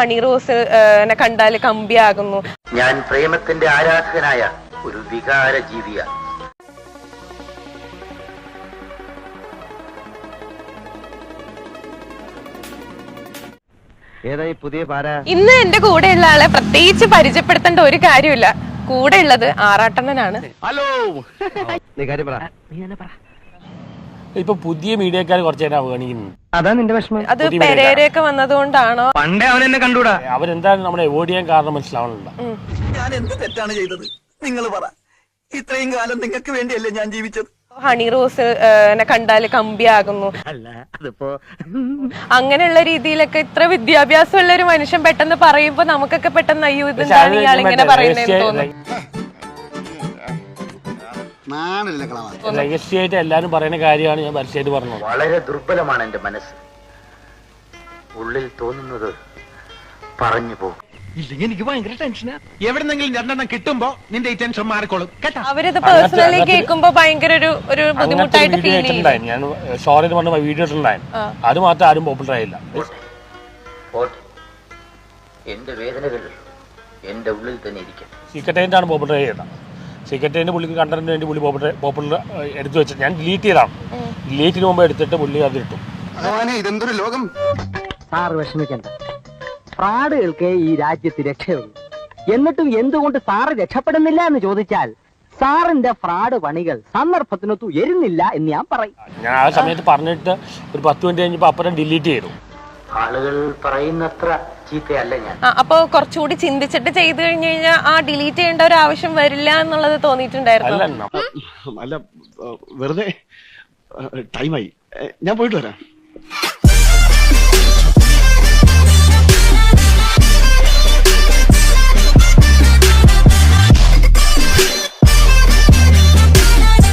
ഹണി റോസ് കണ്ടാൽ കണ്ടാൽ കമ്പിയാകുന്നു. ഞാൻ പ്രേമത്തിന്റെ ആരാധകനായ ഒരു വികാര ജീവിയാണ് ഏതായി പുതിയ പാര? ഇന്ന് എന്റെ കൂടെയുള്ള ആളെ പ്രത്യേകിച്ച് പരിചയപ്പെടുത്തേണ്ട ഒരു കാര്യമില്ല. കൂടെ ഉള്ളത് ആറാട്ടണ്ണനാണ് നീ കാര്യം പറ. ഇപ്പൊ പുതിയ മീഡിയക്കാർ കുറച്ചു നേരം അവഗണിക്കുന്നുണ്ട് അതാ നിന്റെ വിഷമം. അത് പെരേരയൊക്കെ വന്നതുകൊണ്ടാണോ? പണ്ടേ അവൻ എന്നെ കണ്ടൂടാ. അവരെന്താണ് നമ്മളെ അവോയ്ഡ് ചെയ്യാൻ കാരണം മനസ്സിലാവണില്ല. ഞാൻ എന്ത് തെറ്റാണ് ചെയ്തത്? നിങ്ങൾ പറ. ഇത്രയും കാലം നിങ്ങൾക്ക് വേണ്ടിയല്ലേ ഞാൻ ജീവിച്ചത്? ഹണി റോസ് കണ്ടാൽ കണ്ടാൽ കമ്പിയാകുന്നു. അല്ല അതിപ്പോ അങ്ങനെയുള്ള രീതിയിലൊക്കെ ഇത്ര വിദ്യാഭ്യാസമുള്ള ഒരു മനുഷ്യൻ പെട്ടെന്ന് പറയുമ്പോ നമുക്കൊക്കെ പെട്ടെന്ന് അയ്യോ ഇതെന്താണ് ഇയാൾ ഇങ്ങനെ പറയുന്നത് പറയുന്നതെന്ന് തോന്നും രഹസ്യമായിട്ട് എല്ലാരും പറയുന്ന കാര്യമാണ് ഞാൻ പരസ്യമായിട്ട് പറഞ്ഞത്. വളരെ ദുർബലമാണ് എന്റെ മനസ്സ്. ഉള്ളിൽ തോന്നുന്നത് പറഞ്ഞു പോകും. ഇല്ലെങ്കിൽ എനിക്ക് ഭയങ്കര ടെൻഷനാ. എവിടെന്നെങ്കിലും രണ്ടെണ്ണം കിട്ടുമ്പോ നിന്റെ ഈ ടെൻഷൻ മാറിക്കോളും. കേട്ടോ? അവരിത് പേഴ്സണലി കേൾക്കുമ്പോ ഭയങ്കര ഒരു ഒരു ബുദ്ധിമുട്ടായിട്ട് ഫീൽ ചെയ്യും ഞാൻ ഷോറിൽ പറഞ്ഞ വീഡിയോ ഇട്ടിട്ടുണ്ടായിരുന്നു. അത് മാത്രം ആരും പോപ്പുലർ ആയില്ല. പോട്ടെ. എന്റെ വേദനകൾ എന്റെ ഉള്ളിൽ തന്നെ ഇരിക്കട്ടെ സീക്രട്ടേന്റെ ആണ് പോപ്പുലർ ചെയ്തത് സീക്രട്ടേന്റെ പുള്ളിക്ക് കണ്ടന്റിന് വേണ്ടി പുള്ളി പോപ്പുലർ പോപ്പുലർ എടുത്തു വെച്ചിട്ട് ഞാൻ ഡിലീറ്റ് ചെയ്താണ് ഡിലീറ്റിന് മുമ്പ് എടുത്തിട്ട് പുള്ളി അത് ഇട്ടു. ഇതെന്തൊരു ലോകം? സാറ് വിഷമിക്കണ്ട. ഫ്രാഡുകൾക്ക് ഈ രാജ്യത്ത് രക്ഷയുള്ളൂ. എന്നിട്ടും എന്തുകൊണ്ട് സാറ് രക്ഷപ്പെടുന്നില്ല എന്ന് ചോദിച്ചാൽ സാറിന്റെ ഫ്രാഡ് പണികൾ സന്ദർഭത്തിനൊത്തു എരുന്നില്ല എന്ന് ഞാൻ പറയും. ഞാൻ ആ സമയത്ത് പറഞ്ഞിട്ട് ഒരു പത്ത് മിനിറ്റ് കഴിഞ്ഞപ്പോ അപ്പുറം ഡിലീറ്റ് ചെയ്തു. ആളുകൾ പറയുന്നത്ര ചീത്തയല്ല ഞാൻ ആ, അപ്പൊ കുറച്ചുകൂടി ചിന്തിച്ചിട്ട് ചെയ്തു കഴിഞ്ഞു കഴിഞ്ഞാൽ ആ ഡിലീറ്റ് ചെയ്യേണ്ട ഒരു ആവശ്യം വരില്ല എന്നുള്ളത് തോന്നിയിട്ടുണ്ടായിരുന്നു അല്ല വെറുതെ ടൈമായി ഞാൻ പോയിട്ട് വരാം